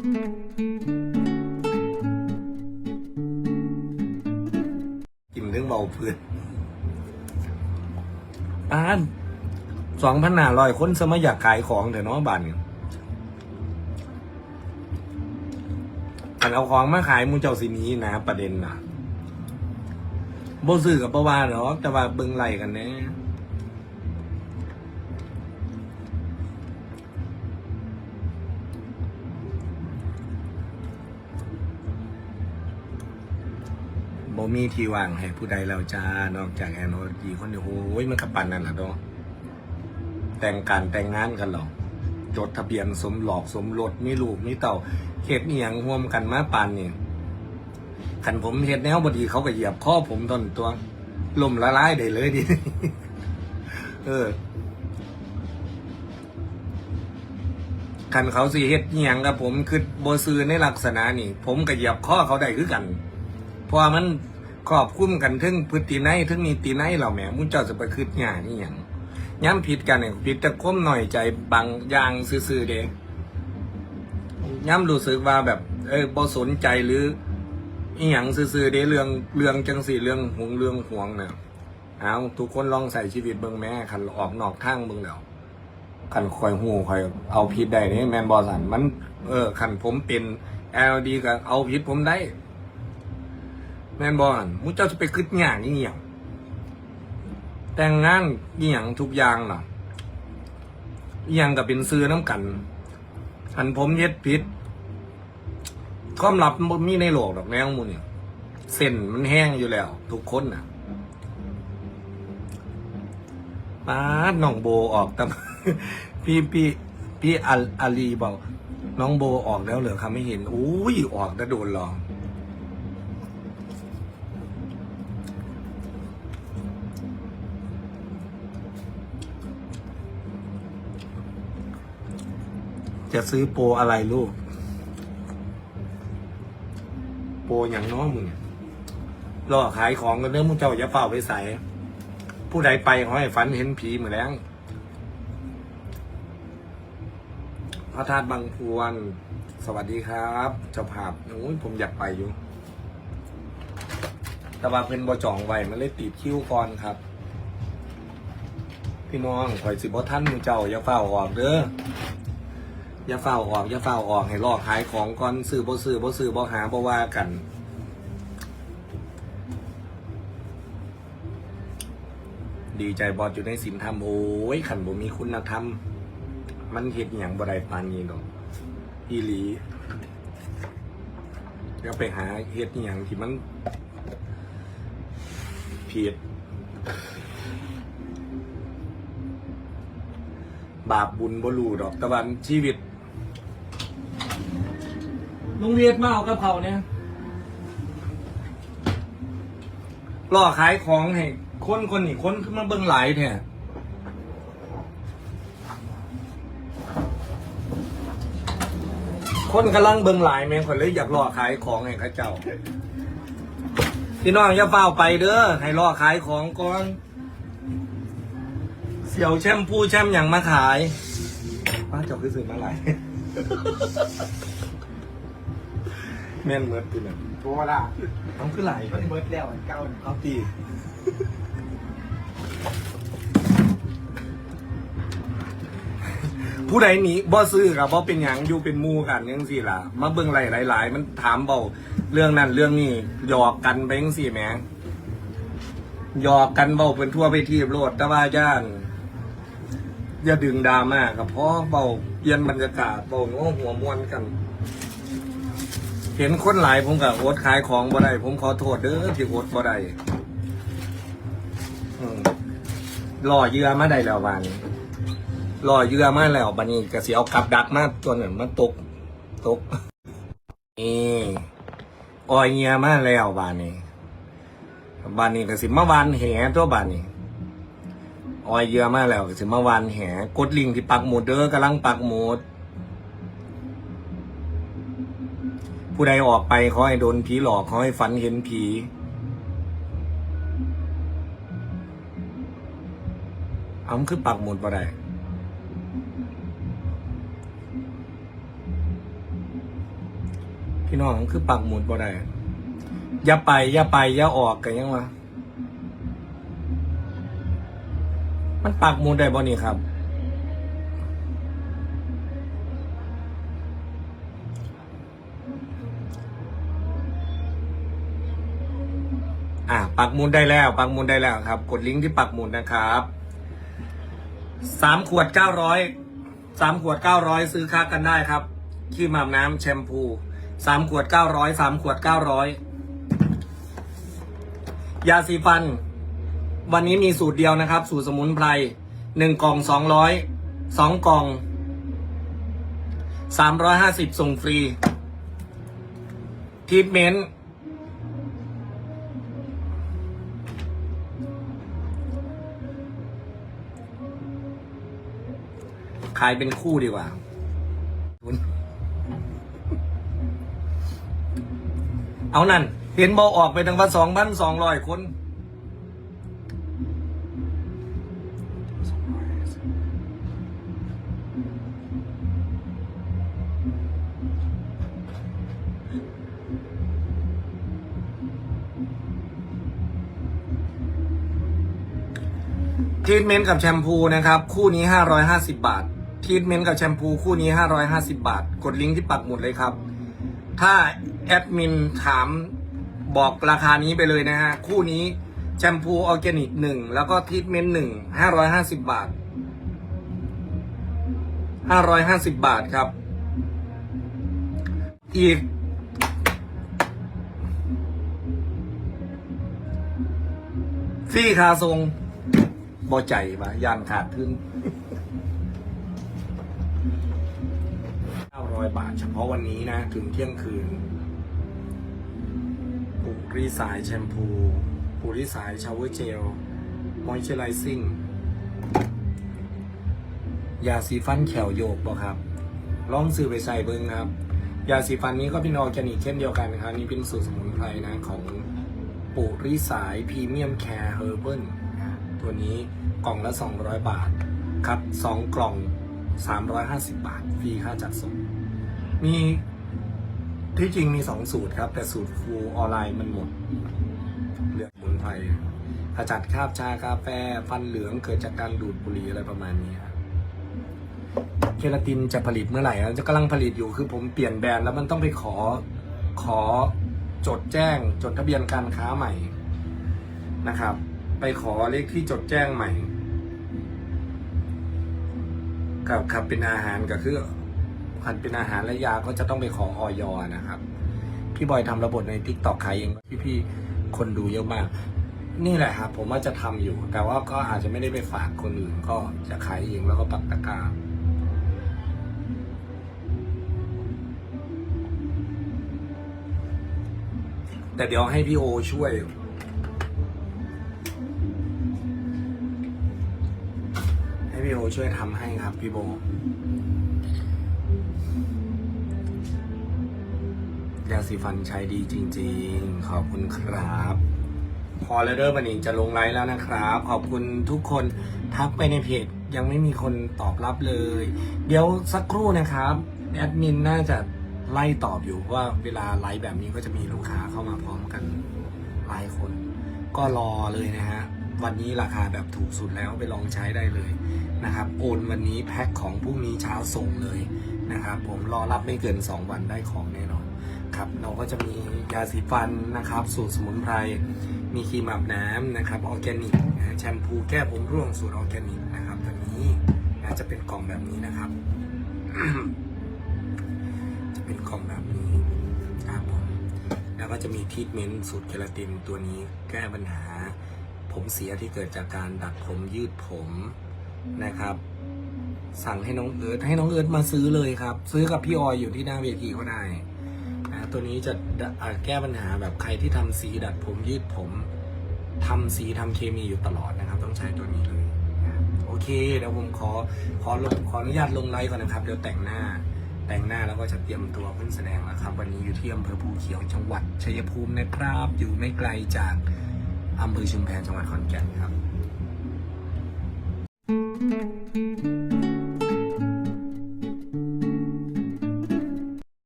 กินเรื่องเบาเพื่อนอ่านสองพันห้าร้อยคนสมัยอยากขายของแต่น้องบ้านเนี่ยอันเอาของมาขายมูเจ้าสินี้นะประเด็นนะโบ่ซื้อกับบ่ว่าหรอกแต่ว่าเบิ่งไหลกันแน่บ่ มีที่ว่างให้ผู้ใดแล้วจ้านอกจากแอนโอดีคนเดียวโอ้ยมันกระปันนั่นแหละเนาะแต่งการแต่งงานกันหรอจดทะเบียนสมหลอกสมรสมีลูกมีเต่าเขตเอียงร่วมกันมาปานนี่ขันผมเฮ็ดแนวบดีเขาก็เหยียบข้อผมตอนตัวลมละลายได้เลยดิเออขันเขาสิเฮ็ดเอียงกับผมคือโบซื้อในลักษณะนี่ ผมก็เหยียบข้อเขาได้คือกัน เพราะมัน ครอบคลุมกันทึ่งพฤตินัยทึงนิตินัยเราแหมมุนเจ้าจะไปคืดหยานี่อย่างย้ำผิดกันเนี่ยผิดจะก้มหน่อยใจบางอย่างซื่อๆเด้ย้ำรู้สึกว่าแบบ เออบ่สนใจหรืออีหยังซื่อๆเด้เรื่องเรื่องจังสี่เรื่องหวงเรื่องห่วงเนี่ยเอาทุกคนลองใส่ชีวิตเบิ่งแม่คันออกนอกทางเบิ่งแล้วคันคอยหูคอยเอาผิดได้นี่แมนบอสันมัน เออคันผมเป็นเอลดีก็เอาผิดผมได้ แม่นบอลมุเจ้าจะไปคืดงานนี่เหี่ยงแต่งงานนี่อย่างทุกอย่างน่ะอย่างกับเป็นซื้อน้ำกันอันผมเย็ดผิดความลับมีในโลกดอกแนวหมูเนี่ยเส้นมันแห้งอยู่แล้ว ทุกคนน่ะป้าน้องโบออกแต่พี่พี่พี่อาอาลีบอกน้องโบออกแล้วเหรอครับไม่เห็นอุ้ยออกแล้วโดนหลอก จะซื้อโปรอะไรลูก โปรอย่างน้องมึงรอขายของกันเรื่องมึงเจ้าอย่าเฝ้าไปใส่ผู้ใดไปขอให้ฝันเห็นผีเหมือนแล้วพระธาตุบางพวนสวัสดีครับเจ้าภาพโอ้ยผมอยากไปอยู่ แต่ว่าเพิ่นบอจองไว้มันเลยติดคิ้วก่อนครับ พี่น้องข่อยสิบ่ท่านมึงเจ้าอย่าเฝ้าออกเด้อ อย่าเฝ้าออกอย่าเฝ้าออกให้รอกขายของก่อนซื้อบ่ซื้อบ่ซื้อบ่หาบ่ว่ากัน ดีใจบอดอยู่ในศีลธรรมโอ้ยขันบ่มีคุณธรรม มันเฮ็ดอหย่างบ่ได้ปานนี้ดอกอีหลีเดี๋ยวไปหาเฮ็ดอหย่างที่มันผิดบาปบุญบ่รู้ดอกตะวันชีวิต ลุงเวียดมาเอากระเพราเนี่ยล่อขายของให้คนคนนี่คนขึ้นมาเบิ่งหลายแท้คนกำลังเบิ่งหลายแม่งคนเลยอยากล่อขายของให้เข้าเจ้า พี่น้องอย่าเฝ้าไปเด้อให้ล่อขายของก่อนเสี่ยวแช่มพูแชมอย่างมาขายป้าเจ้าคือซื้อมาหลาย แม่นเมิดปีนั่นโทรมาละน้องคือหลายมันเบิดแล้วอันเก่าเอาตีผู้ใดหนีบ่ซื้อกับบ่เป็นหยังอยู่เป็นหมู่กันยังสี่ล่ะ มาเบิ่งหลายหลาย ๆ มันถามเบาเรื่องนั้นเรื่องนี้หยอกกันไปยังสี่แหมหยอกกันเบาเป็นทั่วไปทีบโลดแต่ว่าย่านอย่าดึงดราม่ากับพ่อเบาเปลี่ยนบรรยากาศเบาโน้หัวมวนกัน เห็นคนหลายผมกับโอดขายของบ่ได้ผมขอโทษเด้อที่โอดบ่ได้อืมรอเยื่อมาได้แล้วบานนี้รอเยื่อมาแล้วบันนี้ก็สิเอากับดักมาตัวหนึ่งมาตก ตกนี่อ้อยเหยื่มาแล้วบานนี้บานนี้ก็สิมาวานแหตัวบานนี้ออยเยื่อมาแล้วก็สิมาวานแหกดลิงที่ปักหมุดเด้อกำลังปักหมุด ผู้ใดออกไปขอให้โดนผีหลอกขอให้ฝันเห็นผี เอามันคือปักหมุดบ่ได้พี่น้องคือปักหมุดบ่ได้อย่าไปอย่าไปอย่าออกกันยังวะมันปักหมุดได้บ่นี่ครับ ปักหมุดได้แล้ว ปักหมุดได้แล้วครับ กดลิงก์ที่ปักหมุดนะครับสามขวดเก้าร้อยสามขวดเก้าร้อยซื้อค้ากันได้ครับขี้หมาบน้ำแชมพูสามขวดเก้าร้อยสามขวดเก้าร้อยยาสีฟัน วันนี้มีสูตรเดียวนะครับ สูตรสมุนไพรหนึ่งกล่องสองร้อยสองกล่องสามร้อยห้าสิบส่งฟรีทีเมนต์ ขายเป็นคู่ดีกว่าเอานั่น เห็นบอออกไปตั้งพันสองพันสองร้อยคน ทีทเมนต์กับแชมพูนะครับ คู่นี้ 550 บาท รีทเมนต์กับแชมพูคู่นี้ 550 บาท กดลิงก์ที่ปักหมุดเลยครับ ถ้าแอดมินถามบอกราคานี้ไปเลยนะฮะ คู่นี้แชมพูออร์แกนิกหนึ่งแล้วก็ทรีทเมนต์หนึ่งห้าร้อยห้าสิบบาทห้าร้อยห้าสิบบาทครับ อีกฟรีคาทรงบอใจปะยานขาดทึน 900 บาท เฉพาะวันนี้นะ ถึงเที่ยงคืนปุรีสายแชมพูปุรีสายชาวเวอร์เจลมอยเจอไรซิ่งยาสีฟันแขวโยกบ่ครับ ลองซื้อไปใส่เบิ้งครับ ยาสีฟันนี้ก็เป็นออร์แกนิกเช่นเดียวกันนะครับ นี่เป็นสูตรสมุนไพรนะของปุริสายพรีเมียมแคร์เฮอร์เบิลตัวนี้กล่องละ 200 บาท ครับ 2 กล่อง 350 บาท ฟรีค่าจัดส่ง มีที่จริงมี2สูตรครับ แต่สูตรฟูออนไลน์มันหมดเหลือสมุนไพรขจัดคราบชากาแฟฟันเหลืองเกิดจากการดูดบุหรี่อะไรประมาณนี้ครับเคราตินจะผลิตเมื่อไหร่อะจะกำลังผลิตอยู่คือผมเปลี่ยนแบรนด์แล้วมันต้องไปขอขอจดแจ้งจดทะเบียนการค้าใหม่นะครับ ไปขอเลขที่จดแจ้งใหม่กับขับเป็นอาหารก็คือ ขันเป็นอาหารและยาก็จะต้องไปขอออยนะครับ พี่บอยทำระบบในทิกตอกขายเองพี่ๆคนดูเยอะมาก นี่แหละครับผมว่าจะทำอยู่ แต่ว่าก็อาจจะไม่ได้ไปฝากคนอื่น ก็จะขายเองแล้วก็ปักตะกร้าแต่เดี๋ยวให้พี่โอช่วย ให้พี่โอช่วยทำให้ครับพี่โบ ยาสีฟันใช้ดีจริง ๆ ขอบคุณครับ พอแล้วเด้อบันนี้จะลงไลฟ์แล้วนะครับ ขอบคุณทุกคนทักไปในเพจยังไม่มีคนตอบรับเลย เดี๋ยวสักครู่นะครับแอดมินน่าจะไล่ตอบอยู่ว่าเวลาไลฟ์แบบนี้ก็จะมีลูกค้าเข้ามาพร้อมกันหลายคน ก็รอเลยนะฮะวันนี้ราคาแบบถูกสุดแล้วไปลองใช้ได้เลยนะครับ โอนวันนี้แพ็คของพรุ่งนี้เช้าส่งเลยนะครับ ผมรอรับไม่เกิน 2 วันได้ของแน่นอน ครับ เราก็จะมียาสีฟันนะครับ สูตรสมุนไพร มีครีมอาบน้ำนะครับออร์แกนิกแชมพูแก้ผมร่วงสูตรออร์แกนิกนะครับตัวนี้นะจะเป็นกล่องแบบนี้นะครับ จะเป็นกล่องแบบนี้ครับผมแล้วก็จะมีทรีทเมนต์สูตรเคราตินตัวนี้แก้ปัญหา ผมเสียที่เกิดจากการดัดผมยืดผมนะครับสั่งให้น้องเอิร์ธให้น้องเอิร์ธมาซื้อเลยครับ ซื้อกับพี่ออยอยู่ที่หน้าเวทีก็ได้ ตัวนี้จะแก้ปัญหาแบบใครที่ทำสีดัดผมยืดผมทำสีทำเคมีอยู่ตลอดนะครับ ต้องใช้ตัวนี้เลยโอเคเดี๋ยวผมขอขอลงขออนุญาตลงไลฟ์ก่อนนะครับเดี๋ยวแต่งหน้าแต่งหน้าแล้วก็จะเตรียมตัวขึ้นแสดงแล้วครับ วันนี้อยู่ที่อำเภอภูเขียวจังหวัดชัยภูมินะครับ อยู่ไม่ไกลจากอำเภอชุมแพจังหวัดขอนแก่นครับ